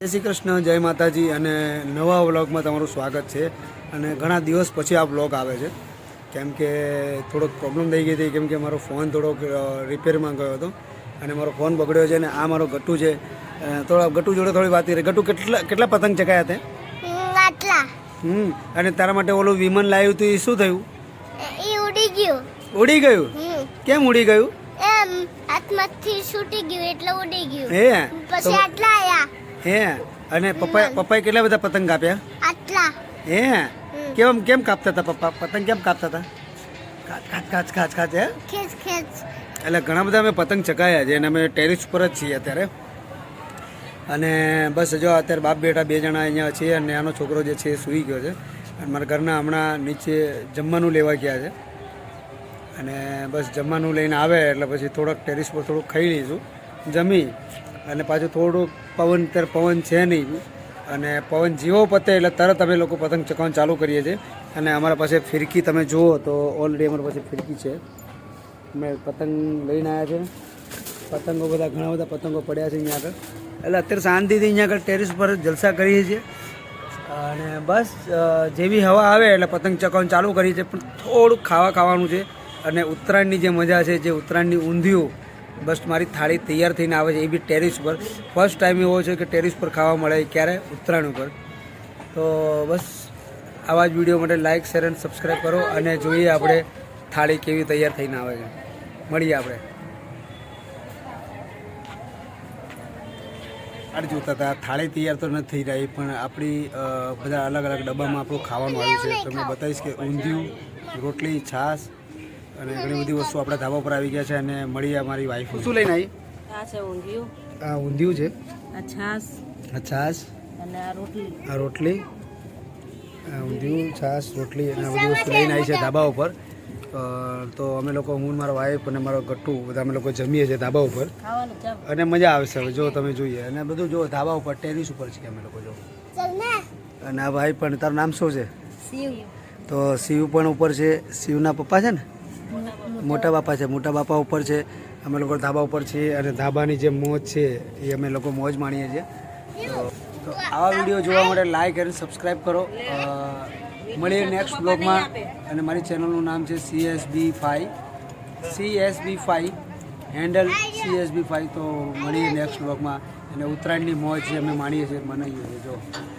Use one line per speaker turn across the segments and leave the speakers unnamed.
જય શ્રી કૃષ્ણ જય માતાજી અને નવા વ્લોગમાં તમારું સ્વાગત છે. અને ઘણા દિવસ પછી આ વ્લોગ આવે છે. કેમ કે થોડોક પ્રોબ્લેમ થઈ ગઈ હતી કેમ કે મારો ફોન થોડોક રિપેરમાં ગયો હતો અને મારો ફોન બગડ્યો છે અને આ મારો ગટ્ટુ છે. થોડા ગટ્ટુ જોડે થોડી વાત કરી. ગટ્ટુ કેટલા કેટલા પતંગ ચકાયા તે?
આટલા.
હમ અને તારા માટે ઓલું વિમન લાવ્યું હતું એ શું થયું?
એ ઉડી ગયું.
ઉડી ગયું? કેમ ઉડી ગયું?
એમ હાથમાંથી છૂટી ગયું એટલે ઉડી ગયું.
હે?
પછી આટલા આયા.
હે? અને પપ્પા પપ્પાએ કેટલા બધા પતંગ કાપ્યા?
આટલા.
હે? કેમ કેમ કાપતા હતા પપ્પા? પતંગ કેમ કાપતા હતા? કાચ કાચ કાચ કાચ કાચ હે?
ખેંચ ખેંચ.
એટલે ઘણા બધા અમે પતંગ ચકાયા છે અને અમે ટેરિસ પર જ છીએ અત્યારે. અને બસ જો અત્યારે બાપ બેટા બે જણા અહીંયા છીએ અને આનો છોકરો જે છે એ સૂઈ ગયો છે. અને મારા ઘરના હમણાં નીચે જમવાનું લેવા ગયા છે. અને બસ જમવાનું લઈને આવે એટલે પછી થોડોક ટેરિસ પર થોડુંક ખાઈ લઈશું. જમી. અને પાછું થોડુંક પવન અત્યારે પવન છે નહીં. અને પવન જીવો પતે એટલે તરત અમે લોકો પતંગ ચકાવવાનું ચાલુ કરીએ છીએ. અને અમારા પાસે ફિરકી તમે જુઓ તો ઓલરેડી અમારા પાસે ફિરકી છે. અમે પતંગ લઈને આવ્યા છે. પતંગો બધા, ઘણા બધા પતંગો પડ્યા છે અહીંયા આગળ. એટલે અત્યારે શાંતિથી અહીંયા આગળ ટેરિસ પર જલસા કરીએ છીએ. અને બસ જેવી હવા આવે એટલે પતંગ ચકાવવાનું ચાલુ કરીએ છીએ. પણ થોડુંક ખાવા ખાવાનું છે. અને ઉત્તરાયણની જે મજા છે, જે ઉત્તરાયણની ઊંધિયું બસ મારી થાળી તૈયાર થઈને આવે છે, એ બી ટેરિસ પર. ફર્સ્ટ ટાઈમ એવો છે કે ટેરિસ પર ખાવા મળે ક્યારે? ઉત્તરાયણ ઉપર. તો બસ, આવા જ વીડિયો માટે લાઇક શેર એન્ડ સબસ્ક્રાઈબ કરો અને જોઈએ આપણે થાળી કેવી તૈયાર થઈને આવે છે. મળીએ આપણે. આડ જોતા હતા, થાળી તૈયાર તો નથી થઈ રહી, પણ આપણી બધા અલગ અલગ ડબ્બામાં આપણું ખાવાનું આવ્યું છે. તમને બતાવીશ કે ઊંધિયું, રોટલી, છાશ અને ઘણી બધી વસ્તુ આપણા ધાબા પર આવી ગયા છે અને મળીએ અમારી વાઈફ શું લઈને આવી?
આ છે ઊંધિયું.
આ ઊંધિયું છે?
આ છાશ. અને આ રોટલી.
આ રોટલી? આ ઊંધિયું છાશ રોટલી અને આ બધી વસ્તુ લઈને આવી છે ધાબા ઉપર. તો અમે લોકો હું મારો વાઈફ અને મારો ગટ્ટુ બધા અમે લોકો જમીએ છીએ ધાબા ઉપર. અને મજા આવશે હવે જો તમે જોઈએ. અને બધું જો ધાબા ઉપર ટેરિસ ઉપર છે અમે લોકો જો. અને આ ભાઈ પણ તારું નામ શું છે? તો શિવ પણ ઉપર છે. શિવના પપ્પા છે ને? મોટા બાપા છે, મોટા બાપા ઉપર છે, અમે લોકો ધાબા ઉપર છીએ અને ધાબાની જે મોજ છે, એ અમે લોકો મોજ માણીએ છીએ. તો આવા વીડિયો જોવા માટે લાઈક અને સબસ્ક્રાઈબ કરો. મળીએ નેક્સ્ટ બ્લોગમાં અને મારી ચેનલનું નામ છે CSB five CSB five handle CSB five તો મળીએ નેક્સ્ટ બ્લોગમાં અને ઉત્તરાયણની મોજ જે અમે માણીએ છીએ મનાવીએ છીએ. જો,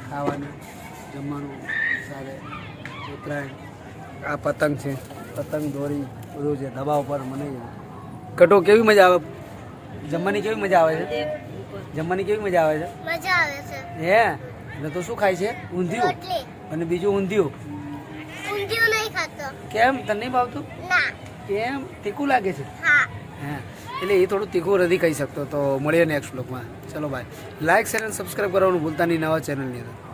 ખાવાનું, જમવાનું સાથે ઉત્તરાયણ. આ પતંગ છે, પતંગ દોરી. બધું છે દબા ઉપર મને કટો કેવી મજા આવે? જમવાની કેવી મજા આવે છે? જમવાની કેવી મજા આવે છે?
મજા આવે છે.
હે? એટલે તો શું ખાય છે? ઊંધિયું. અને બીજું ઊંધિયું.
ઊંધિયું નહીં ખાતો.
કેમ? તને નહીં ભાવતું?
ના.
કેમ? તીખું લાગે છે?
હા.
હે. એટલે એ થોડું તીખું નથી કહી શકતો તો મળીએ નેક્સ્ટ બ્લોગમાં ચલો બાય લાઈક શેર અને સબસ્ક્રાઈબ કરવાનું ભૂલતા નહીં નવા ચેનલની અંદર.